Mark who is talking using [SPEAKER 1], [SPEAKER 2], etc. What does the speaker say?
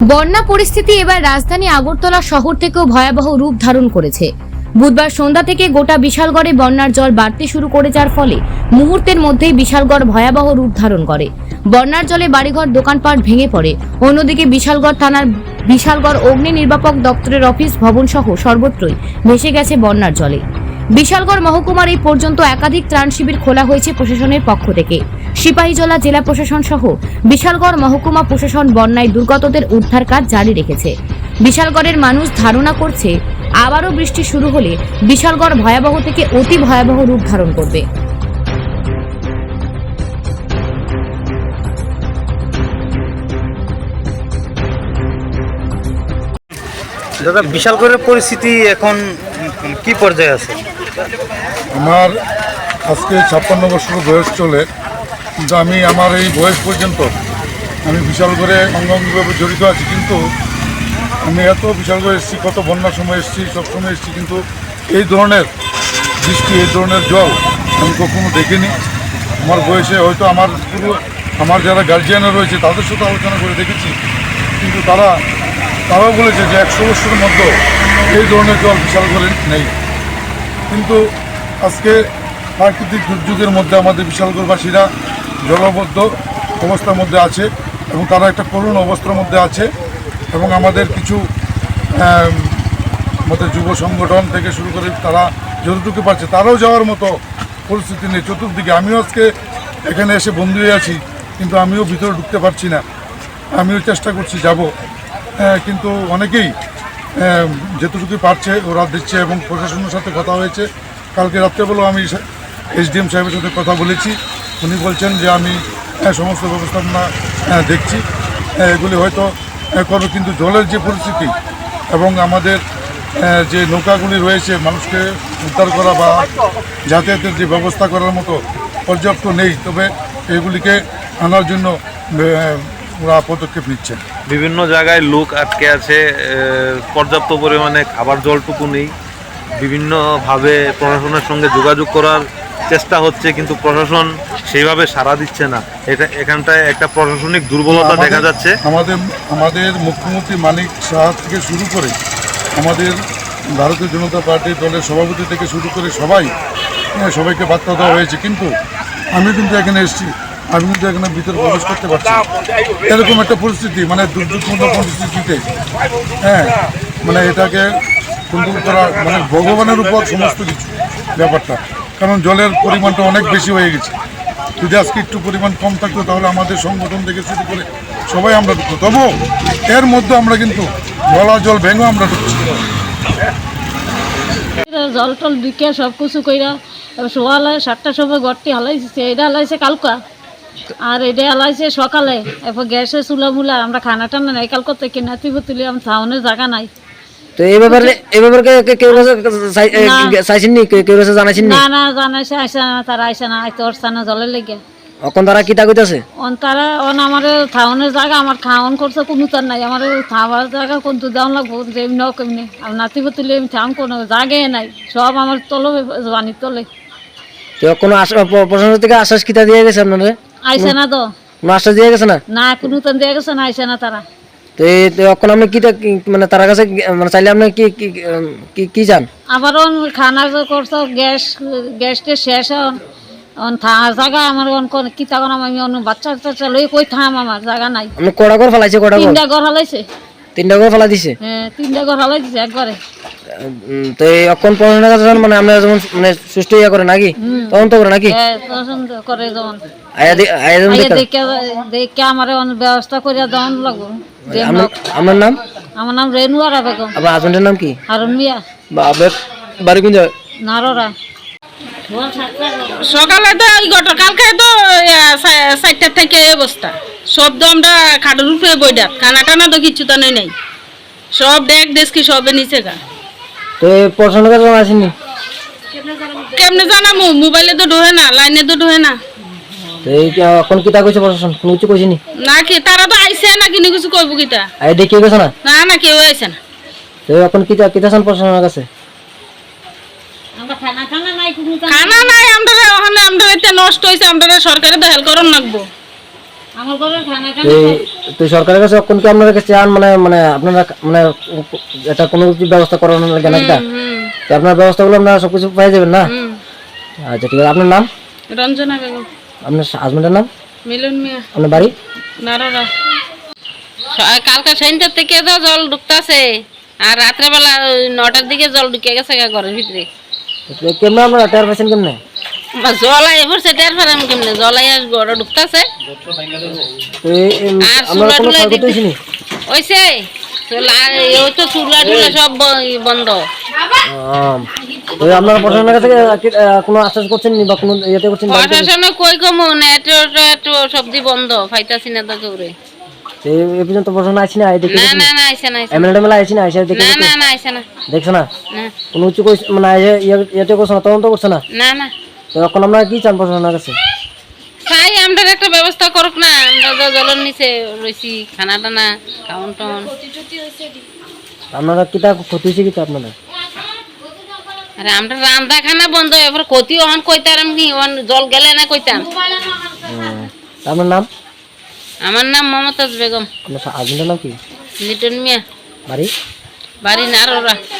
[SPEAKER 1] বন্যা পরিস্থিতি এবার রাজধানী আগরতলা শহর থেকেও ভয়াবহ রূপ ধারণ করেছে। বুধবার সন্ধ্যা থেকে গোটা বিশালগড়ে বন্যার জল বাড়তে শুরু করে যার ফলে মুহূর্তের মধ্যেই বিশালগড় ভয়াবহ রূপ ধারণ করে। বন্যার জলে বাড়িঘর, দোকানপাট ভেঙে পড়ে। অন্যদিকে বিশালগড় থানার বিশালগড় অগ্নি নির্বাপক দপ্তরের অফিস ভবন সহ সর্বত্রই ভেসে গেছে বন্যার জলে। বিশালগড় মহকুমার এই পর্যন্ত একাধিক ত্রাণ শিবির খোলা হয়েছে প্রশাসনের পক্ষ থেকে। সিপাহীজলা জেলা প্রশাসন সহ বিশালগড় মহকুমা প্রশাসন বন্যায় দুর্গতদের উদ্ধার কাজ জারি রেখেছে। বিশালগড়ের মানুষ ধারণা করছে, আবারও বৃষ্টি শুরু হলে বিশালগড় ভয়াবহ থেকে অতি ভয়াবহ রূপ ধারণ করবে।
[SPEAKER 2] দাদা, বিশালগড়ের পরিস্থিতি এখন কি পর্যায়ে আছে?
[SPEAKER 3] আমার আজকে ছাপ্পান্ন বছর বয়স চলে, কিন্তু আমি আমার এই বয়স পর্যন্ত আমি বিশাল করে অঙ্গাঙ্গিভাবে জড়িত আছি, কিন্তু আমি এত বিশাল করে এসেছি, কত বন্যার সময় এসেছি, সব সময় এসেছি, কিন্তু এই ধরনের বৃষ্টি, এই ধরনের জল আমি কখনো দেখিনি। আমার বয়সে হয়তো আমার আমার যারা গার্জিয়ানরা রয়েছে, তাদের সাথে আলোচনা করে দেখেছি, কিন্তু তারা তারাও বলেছে যে একশো বছরের মধ্যে এই ধরনের জল বিশাল করে নেই। কিন্তু আজকে প্রাকৃতিক দুর্যোগের মধ্যে আমাদের বিশালগড়বাসীরা জলবদ্ধ অবস্থার মধ্যে আছে এবং তারা একটা করুণ অবস্থার মধ্যে আছে এবং আমাদের কিছু আম, আমাদের যুব সংগঠন থেকে শুরু করে তারা যতটুকু পারছে তারাও যাওয়ার মতো পরিস্থিতি নেই। চতুর্দিকে আমিও আজকে এখানে এসে বন্দি হয়ে আছি কিন্তু আমিও ভিতরে ঢুকতে পারছি না। আমিও চেষ্টা করছি যাব। কিন্তু অনেকেই আহ, যেটুকু পারছে ওরা দিচ্ছে এবং প্রশাসনের সাথে কথা হয়েছে। কালকে রাত্রেবেলাও আমি এসডিএম সাহেবের সাথে কথা বলেছি। উনি বলছেন যে আমি আহ, সমস্ত ব্যবস্থাপনা দেখছি। এগুলি হয়তো করব কিন্তু জলের যে পরিস্থিতি এবং আমাদের যে নৌকাগুলি রয়েছে মানুষকে উদ্ধার করা বা যাতায়াতের যে ব্যবস্থা করার মতো পর্যাপ্ত নেই। তবে এগুলিকে আনার জন্য ওরা পদক্ষেপ নিচ্ছেন
[SPEAKER 4] বিভিন্ন জায়গায় লোক আটকে আছে পর্যাপ্ত পরিমাণে খাবার জলটুকু নেই। বিভিন্নভাবে প্রশাসনের সঙ্গে যোগাযোগ করার চেষ্টা হচ্ছে কিন্তু প্রশাসন সেইভাবে সাড়া দিচ্ছে না। এটা এখানটায় একটা প্রশাসনিক দুর্বলতা দেখা যাচ্ছে।
[SPEAKER 3] আমাদের আমাদের মুখ্যমন্ত্রী মানিক শাহ থেকে শুরু করে আমাদের ভারতীয় জনতা পার্টির দলের সভাপতি থেকে শুরু করে সবাই হ্যাঁ, সবাইকে বার্তা দেওয়া হয়েছে। কিন্তু আমি কিন্তু এখানে এসেছি। আমি কিন্তু এখানে ভিতরে প্রবেশ করতে পারছি এরকম একটা পরিস্থিতি মানে দুর্যোগপূর্ণ পরিস্থিতিতে। হ্যাঁ মানে এটাকে কন্ট্রোল করা মানে ভগবানের উপর সমস্ত কিছু ব্যাপারটা। কারণ জলের পরিমাণটা অনেক বেশি হয়ে গেছে। যদি আজকে একটু পরিমাণ কম থাকতো, তাহলে আমাদের সংগঠন থেকে শুরু করে সবাই আমরা ঢুকতো। তবুও এর মধ্যে আমরা কিন্তু গলা, জল ভেঙেও আমরা ঢুকছি।
[SPEAKER 5] জল টল বিকে সব কিছু কইরা শোয়ালে সাতটার সময় ঘরটি হালাইছে এটা হালাইছে কালকা। আর এটা হালাইছে সকালে এরপর গ্যাসে চুলা মুলা আমরা খানা টানা নাই কালকে থেকে নাতি তুলি আমার সাউনের জায়গা নাই।
[SPEAKER 6] তো এই ব্যাপারে এই ব্যাপারে কে- কে- কেউ কাছে চাই- এ,
[SPEAKER 5] না।
[SPEAKER 6] চাইছেননি? কেউ কেউ কাছে জানাইছেননি?
[SPEAKER 5] না না জানাইছে আইসে না তারা আইসে না আইতে ওরছে না লেগে।
[SPEAKER 6] এখন তারা কিতা কইতাছে?
[SPEAKER 5] অন তারা অন আমার থাউনের জায়গা আমার খাওয়ান করছে কোনো তার নাই। আমার জায়গা লাগবো হোক এমনি। আর নাতি তুলি আমি থাম কোনো নাই। সব আমার তলে জবানির তলে।
[SPEAKER 6] তো কোনো আশা প- প্রশাসন থেকে আশ্বাস কিতা দিয়ে গেছে আপনারা
[SPEAKER 5] আইসে না তো।
[SPEAKER 6] মাস্টার দিয়ে গেছে না?
[SPEAKER 5] না কোনো তো দিয়ে গেছে না আইসে না তারা।
[SPEAKER 6] তো এখন আপনি কি- মানে তার কাছে মানে চাইলে আপনি কি কি কি চান?
[SPEAKER 5] আবারও খানা করছ গ্যাস গ্যাসটা শেষ হন অন থাকার জায়গা আমার অন কোন কি তখন আমি অন বাচ্চা টাচ্চা লই কই থাম আমার জায়গা নাই।
[SPEAKER 6] আমি কোড়া ঘর ফলাইছে কোড়া
[SPEAKER 5] তিনটা ঘর হালাইছে
[SPEAKER 6] তিনটা করে ফেলা দিছে?
[SPEAKER 5] হ্যাঁ তিনটা হালাই দিছে একবারে।
[SPEAKER 6] তো এই এখন প্রশাসনের কাছে মানে আপনারা যেমন মানে সুষ্ঠু ইয়া করে নাকি? তখন তো করে নাকি?
[SPEAKER 5] হ্যাঁ করে যেমন দেখে আমার ব্যবস্থা করিয়া দেওয়ান লাগবো।
[SPEAKER 6] আপনার নাম?
[SPEAKER 5] আমার নাম রেনু আর বেগম।
[SPEAKER 6] আপনার হাজবেন্ডের নাম কি?
[SPEAKER 5] হারুন মিয়া।
[SPEAKER 6] বাড়ি কোন জায়গায়?
[SPEAKER 5] নাররা।
[SPEAKER 7] সকালে তো ওই গত কালকে তো সাইডটার থেকে এই অবস্থা। সব তো আমরা খাটের উপরে বইটা খানা টানা তো কিছু তো নেই নাই। সব ডেক ডেস্কি সবে নিচে গা।
[SPEAKER 6] তো প্রশাসনের কাছে আসেনি?
[SPEAKER 7] কেমনে জানামু? মোবাইলে তো ঢোহে না লাইনে তো ঢোহে না।
[SPEAKER 6] তো এই এখন কিতা কইছে প্রশাসন? কোনো কিছু কইছেনি
[SPEAKER 7] না? কি তারা তো আইসে না কিনে কিছু কইব কিতা।
[SPEAKER 6] না?
[SPEAKER 7] না না কেউ না।
[SPEAKER 6] তো এখন কিতা কিতা চান প্রশাসনের কাছে?
[SPEAKER 5] আমরা খানা নাই।
[SPEAKER 7] আমরা ওখানে আমরা এটা নষ্ট হয়েছে আমরা সরকারে তো হেল্প করন লাগবো।
[SPEAKER 5] আমার ঘরে খানা
[SPEAKER 6] তো এই- তো এই সরকারের কাছে এখন কি আপনারা কাছে চান? মানে মানে আপনারা মানে এটা কোনো কিছু ব্যবস্থা করানোর লাগে না তো আপনার ব্যবস্থাগুলো আপনারা সবকিছু পেয়ে যাবেন না? আচ্ছা ঠিক আছে। আপনার নাম?
[SPEAKER 7] রঞ্জনা বেগম।
[SPEAKER 6] আপনার হাজবেন্ডের নাম?
[SPEAKER 7] মিলন মিয়া।
[SPEAKER 6] আপনার বাড়ি?
[SPEAKER 7] নাররা কালকে সন্ধ্যার থেকে তো জল ঢুকতেছে। আর রাত্রেবেলা নটার দিকে জল ঢুকে গেছে ঘরের ভিতরে।
[SPEAKER 6] কেমনে আপনারা টের পাইছেন কেমনে?
[SPEAKER 7] বা জল আই পড়ছে টের পারাম কেমনে? জল আই ঘরে ঢুকতেছে
[SPEAKER 6] তো এই- এই
[SPEAKER 7] আর
[SPEAKER 6] আপনারা কোনো
[SPEAKER 7] চুলা টুলা
[SPEAKER 6] ক্ষয়ক্ষতি
[SPEAKER 7] ওইছে আর ওই তো টুলা সব বন্ধ।
[SPEAKER 6] তো আপনারা প্রশাসনের কাছে কোনো আশ্বাস করছেন নি বা কোনো ইয়েতে করছেন?
[SPEAKER 7] প্রশাসনে কই কমু নেট সবজি বন্ধ ফাইতাছি না তো কেউরে
[SPEAKER 6] তো এই- পর্যন্ত প্রশাসন আইসি না?
[SPEAKER 7] না না না আইসে না।
[SPEAKER 6] এমএলএ আইসি না? দেখে
[SPEAKER 7] না না না না।
[SPEAKER 6] দেখছ না?
[SPEAKER 7] না।
[SPEAKER 6] উচ্চ কইস- মানে ইয়ে- ইয়ে- না তদন্ত করছে না?
[SPEAKER 7] না না।
[SPEAKER 6] তো এখন আমরা কি চান প্রশাসনের কাছে?
[SPEAKER 7] আমরা একটা ব্যবস্থা করুক না। আমরা জলের নিচে রয়েছি খানা টানা খাওন টাউন
[SPEAKER 6] আপনারা কিতা ক্ষতি হয়েছে
[SPEAKER 7] আরে আমরা রান্না খানা বন্ধ এবার ক্ষতি ওখান কইতাম ওখান জল গেলে না কইতাম।
[SPEAKER 6] আপনার নাম?
[SPEAKER 7] আমার নাম মমতাজ বেগম।
[SPEAKER 6] আপনার হাজবেন্ডের নাম কি?
[SPEAKER 7] লিটন মিয়া।
[SPEAKER 6] বাড়ি?
[SPEAKER 7] বাড়ি নারোরা